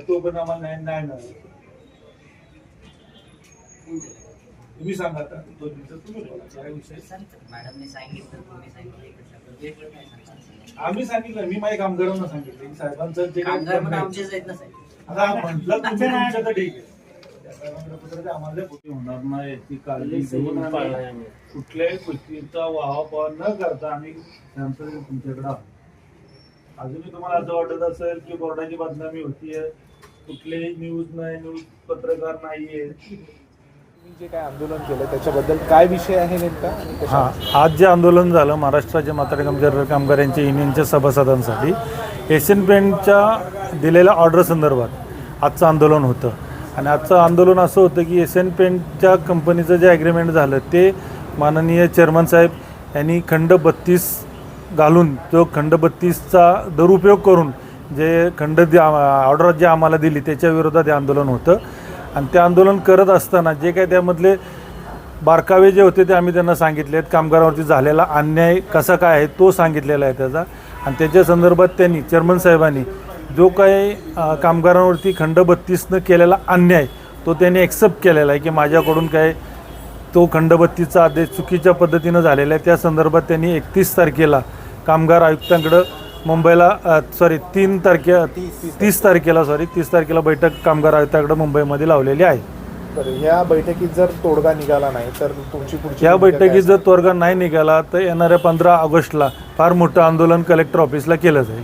तो पण आम्हाला न्याय मिळाला. तुम्ही सांगा आता. दोन मिनिटं तुम्ही बोला. काय विषय? मॅडमने सांगितलं तुम्ही सांगितलं? आम्ही सांगितलं मी माझ्या कामगारांना सांगितलं. साहेबांचं जे कामगार पण आमचेच आहेत ना साहेब. आता म्हटलं तुम्ही तुमचं तर ठीक आहे. होणार नाही. याची काळजी घेऊन आम्ही कुठल्याही गोष्टीचा वाहापावा न करता आम्ही त्यांचं तुमच्याकडे आहोत. अजूनही तुम्हाला असं वाटत असेल की बोर्डाची बदनामी होतीये कुठलेही न्यूज नाही न्यूज पत्रकार नाहीये. तुम्ही जे काय आंदोलन केलं त्याच्याबद्दल काय विषय आहे नेमका? आणि कशा- हां आज जे आंदोलन झालं महाराष्ट्र राज्य म्हातारे कामगार कामगारांच्या युनियनच्या सभासदांसाठी एशियन पेंटच्या दिलेल्या ऑर्डर संदर्भात आजचं आंदोलन होतं. आणि आजचं आंदोलन असं होतं की एशियन पेंटच्या कंपनीचं जे ॲग्रीमेंट झालं ते माननीय चेअरमन साहेब यांनी खंड बत्तीस घालून तो खंड बत्तीसचा दुरुपयोग करून जे खंड ऑर्डर जे आम्हाला दिली त्याच्या विरोधात हे आंदोलन होतं. आणि ते आंदोलन करत असताना जे काय त्यामधले बारकावे जे होते ते आम्ही त्यांना सांगितले आहेत. कामगारावरती झालेला अन्याय कसा काय आहे तो सांगितलेला आहे त्याचा. आणि त्याच्या संदर्भात त्यांनी चेअरमन साहेबांनी जो काही कामगारांवरती खंड बत्तीसनं केलेला अन्याय तो त्यांनी ॲक्सेप्ट केलेला आहे की माझ्याकडून काय तो खंड बत्तीसचा आदेश चुकीच्या पद्धतीनं झालेला आहे. त्या संदर्भात त्यांनी एकतीस तारखेला कामगार आयुक्तांकडं मुंबईला सॉरी तीन तारखे तीस तारखेला सॉरी तीस तारखेला बैठक कामगार आयुक्तांकडे मुंबईमध्ये लावलेली आहे. बरं ह्या बैठकीत जर तोडगा निघाला नाही तर तुमची पुढची या बैठकीत जर तोडगा नाही निघाला तर येणाऱ्या पंधरा ऑगस्टला फार मोठं आंदोलन कलेक्टर ऑफिसला केलं जाईल.